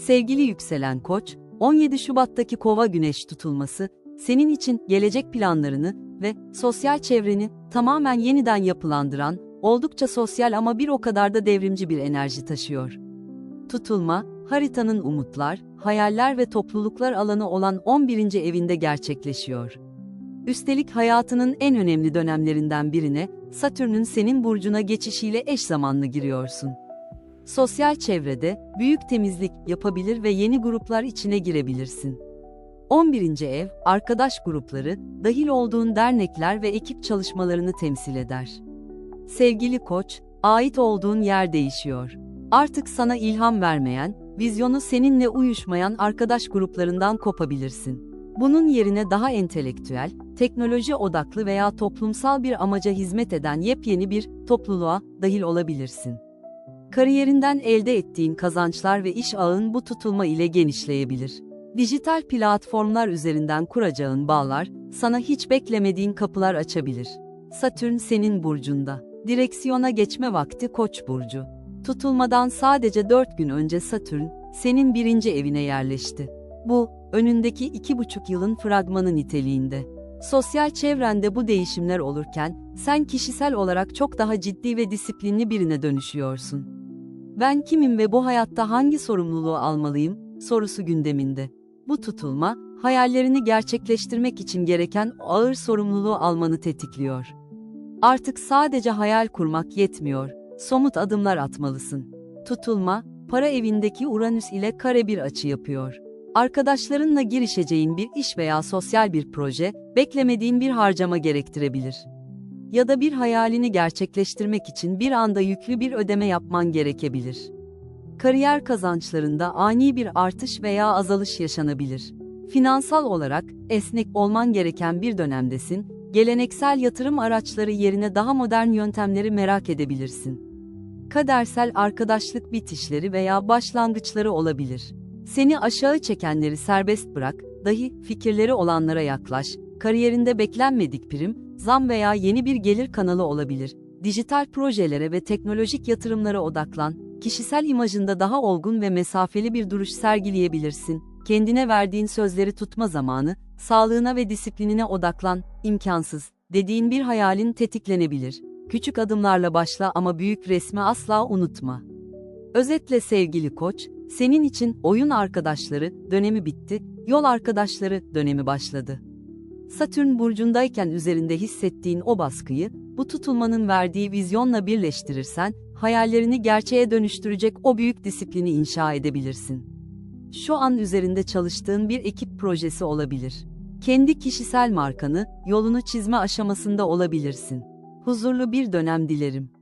Sevgili yükselen koç, 17 Şubat'taki kova güneş tutulması, senin için gelecek planlarını ve sosyal çevreni tamamen yeniden yapılandıran, oldukça sosyal ama bir o kadar da devrimci bir enerji taşıyor. Tutulma, haritanın umutlar, hayaller ve topluluklar alanı olan 11. evinde gerçekleşiyor. Üstelik hayatının en önemli dönemlerinden birine, Satürn'ün senin burcuna geçişiyle eş zamanlı giriyorsun. Sosyal çevrede büyük temizlik yapabilir ve yeni gruplar içine girebilirsin. 11. ev, arkadaş grupları, dahil olduğun dernekler ve ekip çalışmalarını temsil eder. Sevgili koç, ait olduğun yer değişiyor. Artık sana ilham vermeyen, vizyonu seninle uyuşmayan arkadaş gruplarından kopabilirsin. Bunun yerine daha entelektüel, teknoloji odaklı veya toplumsal bir amaca hizmet eden yepyeni bir topluluğa dahil olabilirsin. Kariyerinden elde ettiğin kazançlar ve iş ağın bu tutulma ile genişleyebilir. Dijital platformlar üzerinden kuracağın bağlar, sana hiç beklemediğin kapılar açabilir. Satürn senin burcunda. Direksiyona geçme vakti Koç burcu. Tutulmadan sadece 4 gün önce Satürn, senin birinci evine yerleşti. Bu, önündeki iki buçuk yılın fragmanı niteliğinde. Sosyal çevrende bu değişimler olurken, sen kişisel olarak çok daha ciddi ve disiplinli birine dönüşüyorsun. Ben kimim ve bu hayatta hangi sorumluluğu almalıyım, sorusu gündeminde. Bu tutulma, hayallerini gerçekleştirmek için gereken ağır sorumluluğu almanı tetikliyor. Artık sadece hayal kurmak yetmiyor, somut adımlar atmalısın. Tutulma, para evindeki Uranüs ile kare bir açı yapıyor. Arkadaşlarınla girişeceğin bir iş veya sosyal bir proje, beklemediğin bir harcama gerektirebilir. Ya da bir hayalini gerçekleştirmek için bir anda yüklü bir ödeme yapman gerekebilir. Kariyer kazançlarında ani bir artış veya azalış yaşanabilir. Finansal olarak esnek olman gereken bir dönemdesin, geleneksel yatırım araçları yerine daha modern yöntemleri merak edebilirsin. Kadersel arkadaşlık bitişleri veya başlangıçları olabilir. Seni aşağı çekenleri serbest bırak, dahi fikirleri olanlara yaklaş, kariyerinde beklenmedik prim, zam veya yeni bir gelir kanalı olabilir. Dijital projelere ve teknolojik yatırımlara odaklan, kişisel imajında daha olgun ve mesafeli bir duruş sergileyebilirsin. Kendine verdiğin sözleri tutma zamanı, sağlığına ve disiplinine odaklan, imkansız, dediğin bir hayalin tetiklenebilir. Küçük adımlarla başla ama büyük resmi asla unutma. Özetle sevgili koç, senin için oyun arkadaşları dönemi bitti, yol arkadaşları dönemi başladı. Satürn burcundayken üzerinde hissettiğin o baskıyı, bu tutulmanın verdiği vizyonla birleştirirsen, hayallerini gerçeğe dönüştürecek o büyük disiplini inşa edebilirsin. Şu an üzerinde çalıştığın bir ekip projesi olabilir. Kendi kişisel markanı, yolunu çizme aşamasında olabilirsin. Huzurlu bir dönem dilerim.